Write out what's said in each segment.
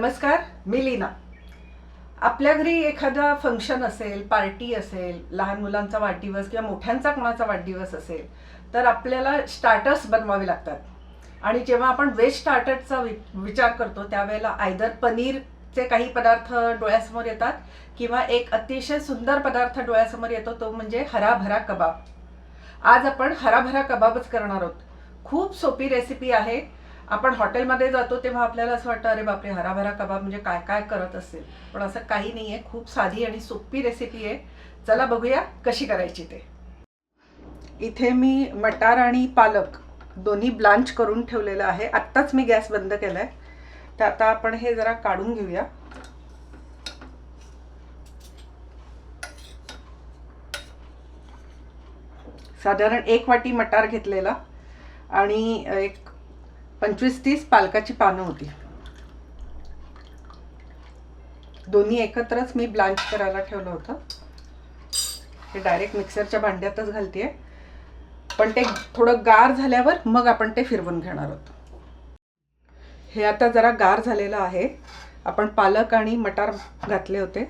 नमस्कार मी लीना. आपल्या घरी एखादा फंक्शन असेल पार्टी असेल लहान मुलांचा वाढदिवस किंवा मोठ्यांचा कोणाचा वाढदिवस असेल तर आपल्याला स्टार्टर्स बनवावे लागतात. आणि जेव्हा आपण व्हेज स्टार्टर्सचा वि विचार करतो त्यावेळेला आयदर पनीरचे काही पदार्थ डोळ्यासमोर येतात किंवा एक अतिशय सुंदर पदार्थ डोळ्यासमोर येतो तो म्हणजे हराभरा कबाब. आज आपण हराभरा कबाबच करणार आहोत. खूप सोपी रेसिपी आहे. आपण हॉटेलमध्ये जातो तेव्हा आपल्याला असं वाटतं अरे बापरे हराभरा कबाब म्हणजे काय काय करत असेल? पण असं काही नाही आहे खूप साधी आणि सोपी रेसिपी आहे. चला बघूया कशी करायची ते. इथे मी मटार आणि पालक दोन्ही ब्लांच करून ठेवलेलं आहे. आत्ताच मी गॅस बंद केला आहे तर आता आपण हे जरा काढून घेऊया. साधारण एक वाटी मटार घेतलेला आणि एक पंचवीस तीस पालकाची पानं होती. दोन्ही एकत्रच मी ब्लांच करायला ठेवलं होतं. हे डायरेक्ट मिक्सरच्या भांड्यातच घालते पण ते थोडं गार झाल्यावर मग आपण ते फिरवून घेणार आहोत. हे आता जरा गार झालेलं आहे. आपण पालक आणि मटार घातले होते.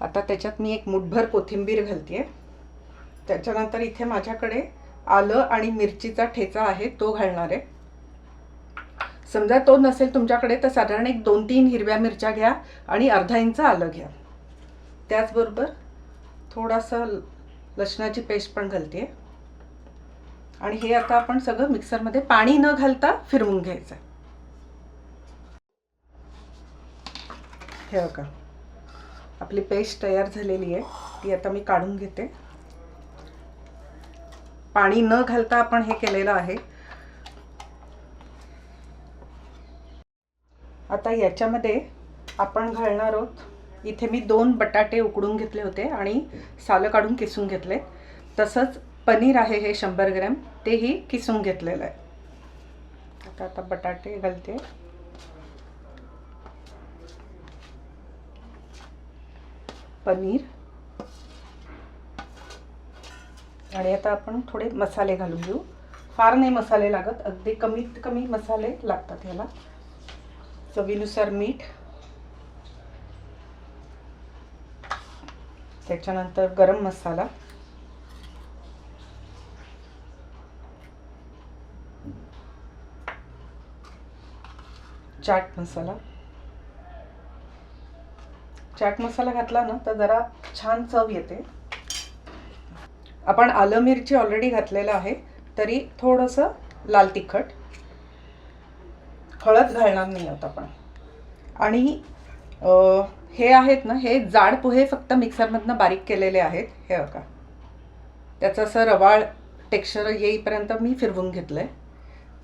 आता त्याच्यात मी एक मुठभर कोथिंबीर घालते त्याच्यानंतर इथे माझ्याकडे आलं आणि मिरचीचा ठेचा आहे तो घालणार आहे. समजा तो नसेल तुमच्याकडे तर साधारण एक दोन तीन हिरव्या मिरच्या घ्या आणि अर्धा इंच आलं घ्या. त्याचबरोबर थोडासा लसणाची पेस्ट पण घालते. आणि हे आता आपण सगळं मिक्सरमध्ये पाणी न घालता फिरवून घ्यायचं हे बघा आपली पेस्ट तयार झालेली आहे. ती आता मी काढून घेते. पाणी न घालता आपण हे केलेलं आहे. आता याच्यामध्ये आपण घालणार आहोत. इथे मी दोन बटाटे उकडून घेतले होते आणि सालं काढून किसून घेतले. तसंच पनीर आहे हे शंभर ग्रॅम तेही किसून घेतलेलं आहे. आता आता बटाटे घालते. पनीर. आणि आता आपण थोडे मसाले घालून घेऊ. फार नाही मसाले लागत अगदी कमीत कमी मसाले लागतात ह्याला चवीनुसार मीठ. त्याच्यानंतर गरम मसाला. चाट मसाला. चाट मसाला घातला ना तर जरा छान चव येते. आपण आलं मिरची ऑलरेडी घातलेलं आहे तरी थोडंसं लाल तिखट. हळद घालणार नाही आहोत आपण. आणि हे आहेत ना हे जाड पोहे फक्त मिक्सरमधनं बारीक केलेले आहेत. हे बघा. त्याचं असं रवाळ टेक्स्चर येईपर्यंत मी फिरवून घेतलं आहे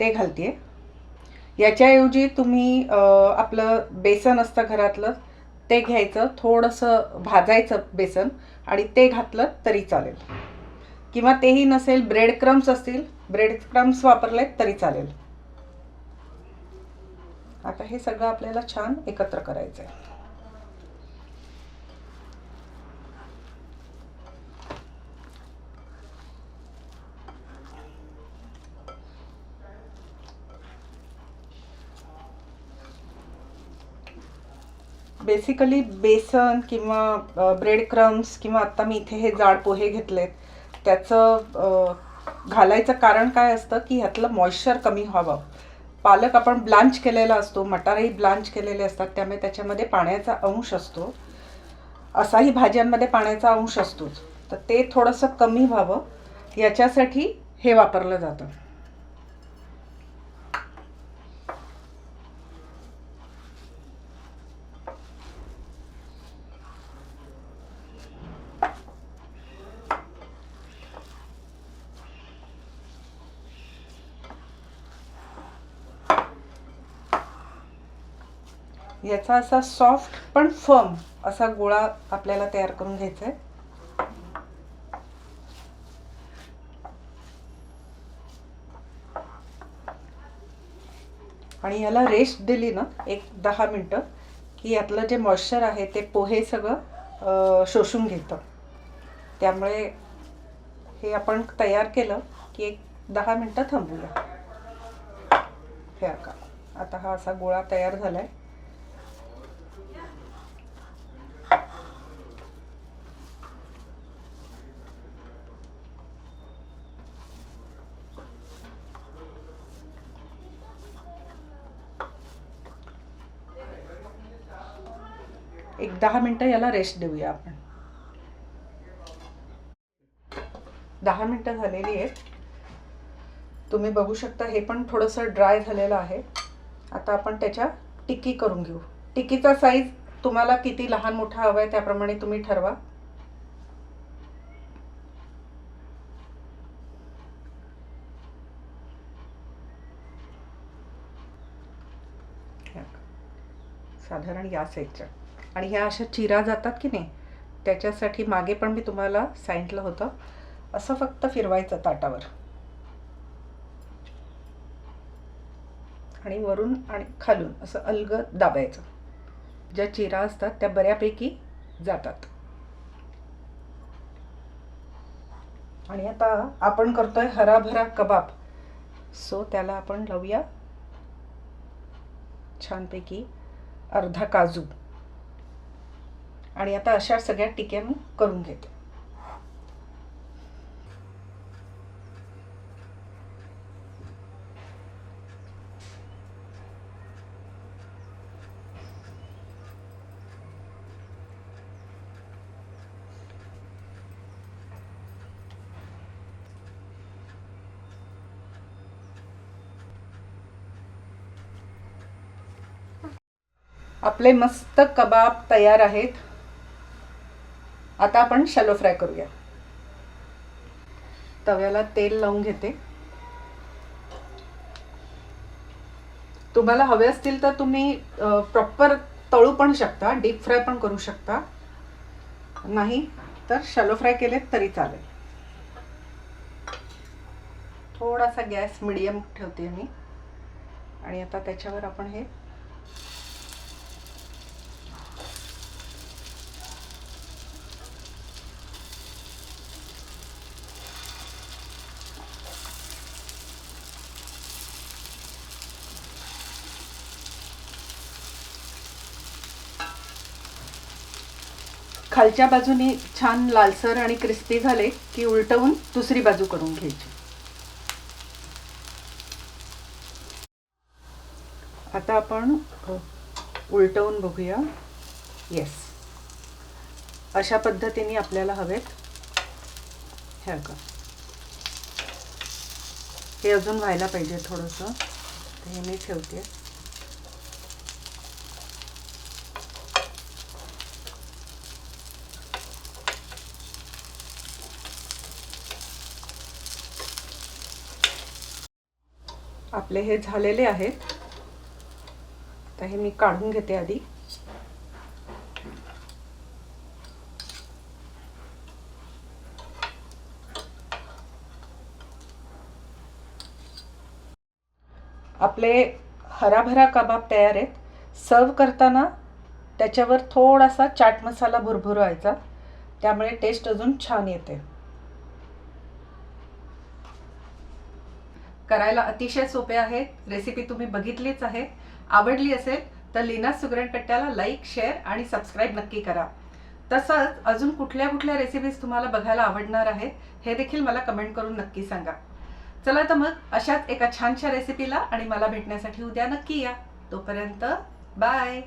ते घालते याच्याऐवजी तुम्ही आपलं बेसन असतं घरातलं ते घ्यायचं. थोडंसं भाजायचं बेसन आणि ते घातलं तरी चालेल. किंवा तेही नसेल ब्रेड क्रम्स असतील ब्रेड क्रम्स वापरले तरी चालेल. आता हे सगळं आपल्याला छान एकत्र करायचं आहे बेसिकली बेसन किंवा ब्रेड क्रम्स किंवा आत्ता मी इथे हे जाड पोहे घेतलेत. त्याचं घालायचं कारण काय असतं की ह्यातलं मॉइश्चर कमी व्हावं. पालक आपण ब्लांच केलेला असतो मटारही ब्लांच केलेले असतात त्यामुळे त्याच्यामध्ये पाण्याचा अंश असतो. असाही भाज्यांमध्ये पाण्याचा अंश असतोच. तर ते थोडंसं कमी व्हावं. याच्यासाठी हे वापरलं जातं. याचा असा सॉफ्ट पण फर्म असा गोळा आपल्याला तयार करून घ्यायचा आहे आणि याला रेस्ट दिली ना एक दहा मिनटं की यातलं जे मॉइश्चर आहे ते पोहे सगळं शोषून घेतं. त्यामुळे हे आपण तयार केलं की एक दहा मिनटं थांबूया. हे का आता हा असा गोळा तयार झाला आहे एक दहा मिनटं याला रेस्ट देऊया आपण. दहा मिनटं झालेली आहेत. तुम्ही बघू शकता हे पण थोडंसं ड्राय झालेलं आहे. आता आपण त्याच्या टिक्की करून घेऊ. टिक्कीचा साईज तुम्हाला किती लहान मोठा हवा आहे त्याप्रमाणे तुम्ही ठरवा. साधारण या साईजच्या आणि ह्या अशा चिरा जातात की नाही त्याच्यासाठी मागे पण मी तुम्हाला सांगितलं होतं असं फक्त फिरवायचं ताटावर. आणि वरून आणि खालून असं अलगद दाबायचं. ज्या चिरा असतात त्या बऱ्यापैकी जातात. आणि आता आपण करतोय हराभरा कबाब. सो त्याला आपण लावूया. छानपैकी अर्धा काजू. आणि आता अशा सगळ्या टिक्या मी करून घेते. आपले मस्त कबाब तयार आहेत. आता आपण शॅलो फ्राय करूया. तव्याला तेल लावून घेते. तुम्हाला हवे असतील तर तुम्ही प्रॉपर तळू पण शकता डीप फ्राय पण करू शकता. नाही तर शॅलो फ्राय केलेत तरी चालेल. थोडासा गॅस मिडियम ठेवते मी. आणि आता त्याच्यावर आपण हे खालच्या बाजूने छान लालसर आणि क्रिस्पी झाले की उलटवून दुसरी बाजू करून घ्यायची. आता आपण उलटवून बघूया. येस अशा पद्धतीने आपल्याला हवेत ह्या का हे अजून व्हायला पाहिजे थोडंसं. हे मी ठेवते. आपले हे झालेले आहेत. आता हे मी काढून घेते आधी. आपले हराभरा कबाब तयार आहेत. सर्व करताना त्याच्यावर थोडासा चाट मसाला भुरभुरवायचा. त्यामुळे टेस्ट अजून छान येते. करायला अतिशय सोपे आहेत. रेसिपी तुम्ही बघितलीच आहे. आवडली असेल तर लीना सुगरणकट्ट्याला लाईक शेअर आणि सबस्क्राईब नक्की करा. तसंच अजून कुठल्या कुठल्या रेसिपीज तुम्हाला बघायला आवडणार आहेत हे देखील मला कमेंट करून नक्की सांगा. चला तर मग अशाच एका छानशा रेसिपीला आणि मला भेटण्यासाठी उद्या नक्की या. तोपर्यंत बाय